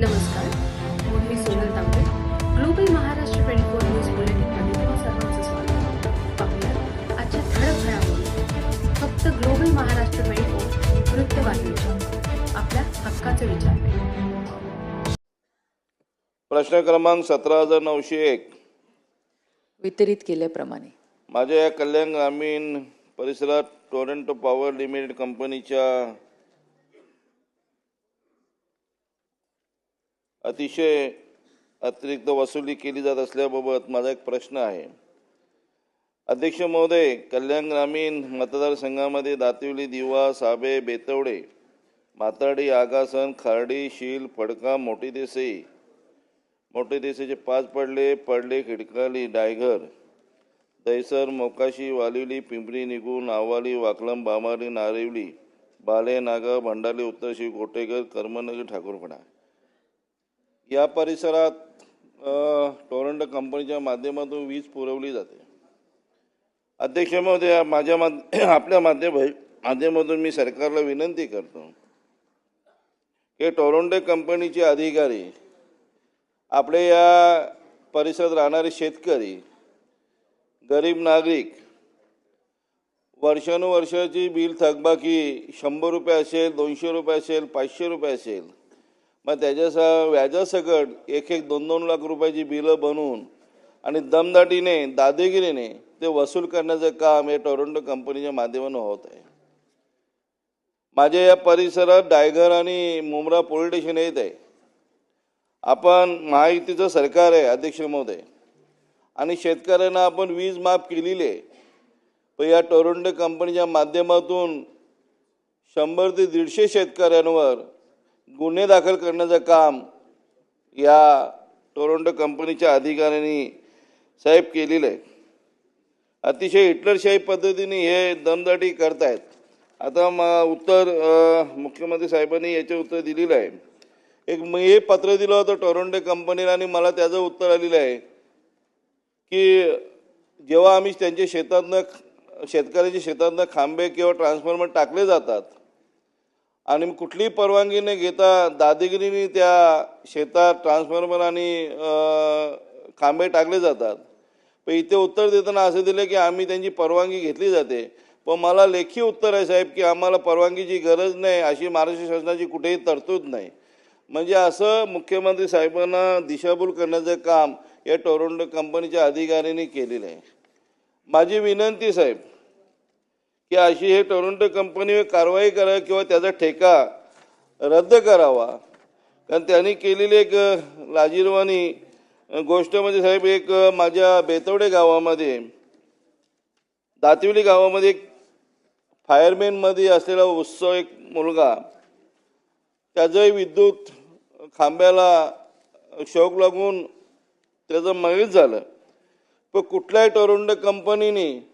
नमस्कार. मी Sonal Tambe. Global Maharashtra twenty four news बुलेटिनमध्ये तुम्हा सर्वांचं स्वागत पाहूया आजच्या ठळक घडामोडी. फक्त ग्लोबल महाराष्ट्र ट्वेंटी फोर वृत्तवाहिनीच्या. आपल्या हक्काचे विचार प्रश्न क्रमांक सतरा हजार नऊशे एक. वितरित केल्याप्रमाणे. माझ्या या कल्याण ग्रामीण परिसरात टोरंटो पॉवर लिमिटेड कंपनीच्या अतिशय अतिरिक्त वसुली केली जात असल्याबाबत माझा एक प्रश्न आहे. अध्यक्ष महोदय कल्याण ग्रामीण मतदारसंघामध्ये दातिवली दिवा साबे बेतवडे माताडी आगासन खारडी शील फडका मोठी देसाई मोठे देशाचे पाच पडले पडले खिडकाली डायघर दैसर मोकाशी वालिवली पिंपरी निगून आवाली वाकलम बामारी नारिवली बाले नागा भंडारी उत्तरशी गोटेकर कर्मनगर ठाकूरपणा या परिसरात टोरंट कंपनीच्या माध्यमातून वीज पुरवली जाते. अध्यक्ष महोदय माझ्या माध आपल्या माध्यम माध्यमातून मी सरकारला विनंती करतो की टोरंटो कंपनीचे अधिकारी आपले या परिसरात राहणारे शेतकरी गरीब नागरिक वर्षानुवर्षाची बिल थकबाकी शंभर रुपये असेल दोनशे रुपये असेल पाचशे रुपये असेल मग त्याच्यासह व्याजासकट एक एक दोन दोन लाख रुपयाची बिलं बनवून आणि दमदाटीने दादेगिरीने ते वसूल करण्याचं काम हे टोरंटो कंपनीच्या माध्यमातून होत आहे. माझ्या या परिसरात डायघर आणि मुंब्रा पोलीस स्टेशन येत आहे. आपण महायुतीचं सरकार आहे अध्यक्ष महोदय. आणि शेतकऱ्यांना आपण वीज माफ केलेली. आहे पण या टोरंटो कंपनीच्या माध्यमातून शंभर ते दीडशे शेतकऱ्यांवर गुन्हे दाखल करण्याचं काम या टोरंटो कंपनीच्या अधिकाऱ्यांनी साहेब केलेलं आहे अतिशय हिटलरशाही पद्धतीने हे दमदाटी करतायत. आता म उत्तर मुख्यमंत्री साहेबांनी याचे उत्तर दिलेलं आहे. एक मी हे पत्र दिलं होतं टोरंटो कंपनीला आणि मला त्याचं उत्तर आलेलं आहे की जेव्हा आम्ही त्यांच्या शेतातनं शेतकऱ्याच्या शेतातनं खांबे किंवा ट्रान्सफॉर्मर टाकले जातात आणि कुठलीही परवानगी न घेता दादागिरीने त्या शेतात ट्रान्सफॉर्मर आणि खांबे टाकले जातात. पण इथे उत्तर देताना असं दिलं की आम्ही त्यांची परवानगी घेतली जाते. पण मला लेखी उत्तर आहे साहेब की आम्हाला परवानगीची गरज नाही अशी महाराष्ट्र शासनाची कुठेही तरतूद नाही. म्हणजे असं मुख्यमंत्री साहेबांना दिशाभूल करण्याचं काम या टोरोंडो कंपनीच्या अधिकाऱ्यांनी केलेलं आहे. माझी विनंती साहेब की अशी हे टोरंटो कंपनीवर कारवाई करा किंवा त्याचा ठेका रद्द करावा. कारण त्यांनी केलेली एक लाजीरवाणी लाजिरवाणी गोष्ट म्हणजे साहेब एक माझ्या बेतवडे गावामध्ये दातिवली गावामध्ये एक फायरमॅनमध्ये असलेला उत्सव एक मुलगा त्याचंही विद्युत खांब्याला शॉक लागून त्याचं मयत झालं. पण कुठल्याही टोरंटो कंपनीने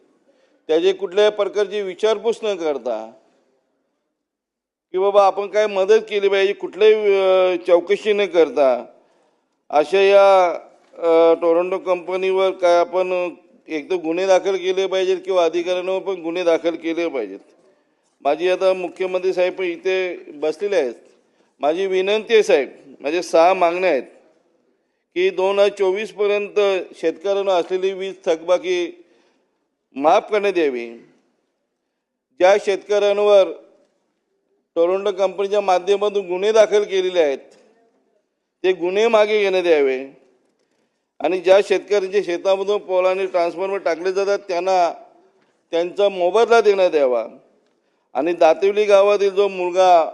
त्याची कुठल्याही प्रकारची विचारपूस न करता की बाबा आपण काय मदत केली पाहिजे कुठल्याही चौकशी न करता अशा या टोरंटो कंपनीवर काय आपण एक तर गुन्हे दाखल केले पाहिजेत किंवा अधिकाऱ्यांवर पण गुन्हे दाखल केले पाहिजेत. माझी आता मुख्यमंत्री साहेब इथे बसलेले आहेत. माझी विनंती आहे साहेब माझे सहा मागण्या आहेत की दोन हजार चोवीसपर्यंत शेतकऱ्यांना असलेली वीज थकबाकी माफ करण्यात यावी ज्या शेतकऱ्यांवर टोरंटो कंपनीच्या माध्यमातून गुन्हे दाखल केलेले आहेत ते गुन्हे मागे घेण्यात यावे आणि ज्या शेतकऱ्यांच्या शेतामधून पोलाने ट्रान्सफॉर्मर टाकले जातात त्यांना त्यांचा मोबदला देण्यात यावा आणि दातिवली गावातील जो मुलगा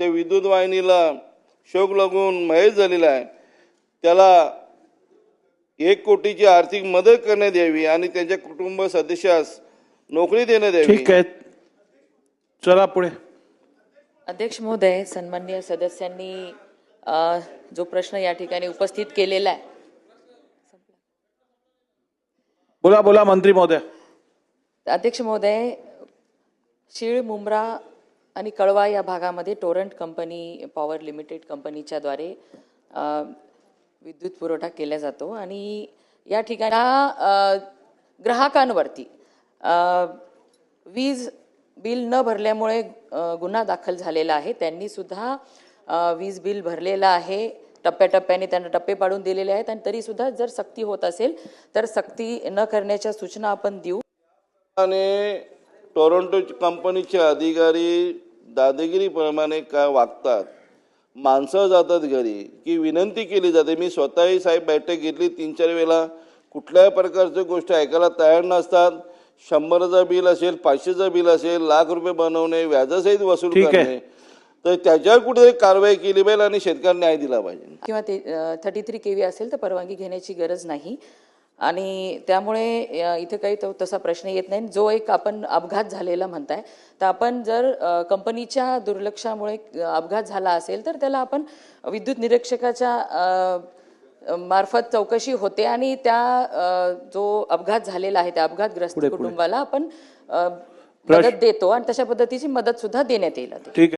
ते विद्युत वाहिनीला शोक लागून महेश झालेला आहे त्याला एक कोटीची आर्थिक मदत करण्यात यावी आणि त्यांच्या कुटुंब सदस्यास नोकरी देण्यात यावी ठीक आहे. चला पुढे. अध्यक्ष महोदय सन्मान्य सदस्यांनी अ, जो प्रश्न या ठिकाणी उपस्थित केलेला आहे. बोला बोला मंत्री महोदय. अध्यक्ष महोदय शीळ मुंब्रा आणि कळवा या भागामध्ये टोरंट कंपनी पॉवर लिमिटेड कंपनीच्या द्वारे अ, विद्युत पुरवठा केला जातो आणि या ठिकाणी ग्राहकांवरती वीज बिल न भरल्यामुळे गुन्हा दाखल झालेला आहे. त्यांनी सुद्धा वीज बिल भरलेलं आहे. टप्प्याटप्प्याने त्यांना टप्पे पाडून दिलेले आहेत आणि तरीसुद्धा जर सक्ती होत असेल तर सक्ती न करण्याच्या सूचना आपण देऊ. आणि टोरंटो कंपनीचे अधिकारी दादागिरीप्रमाणे काय वागतात? माणसं जातात घरी की विनंती केली जाते. मी स्वतःही साहेब बैठक घेतली. तीन चार वेळा कुठल्याही प्रकारच्या गोष्टी ऐकायला तयार नसतात. शंभरचं बिल असेल पाचशेचं बिल असेल लाख रुपये बनवणे व्याजासहित वसूल ठीक आहे. करणे तर त्याच्यावर कुठेतरी कारवाई केली पाहिजे आणि शेतकऱ्यांना न्याय दिला पाहिजे. किंवा ते थर्टी थ्री के व्ही असेल तर परवानगी घेण्याची गरज नाही. आणि त्यामुळे इथे काही तो तसा प्रश्न येत नाही. जो एक आपण अपघात झालेला म्हणताय तर आपण जर कंपनीच्या दुर्लक्षामुळे अपघात झाला असेल तर त्याला आपण विद्युत निरीक्षकाच्या मार्फत चौकशी होते आणि त्या जो अपघात झालेला आहे त्या अपघातग्रस्त कुटुंबाला आपण मदत देतो आणि तशा पद्धतीची मदत सुद्धा देण्यात येईल. ठीक आहे.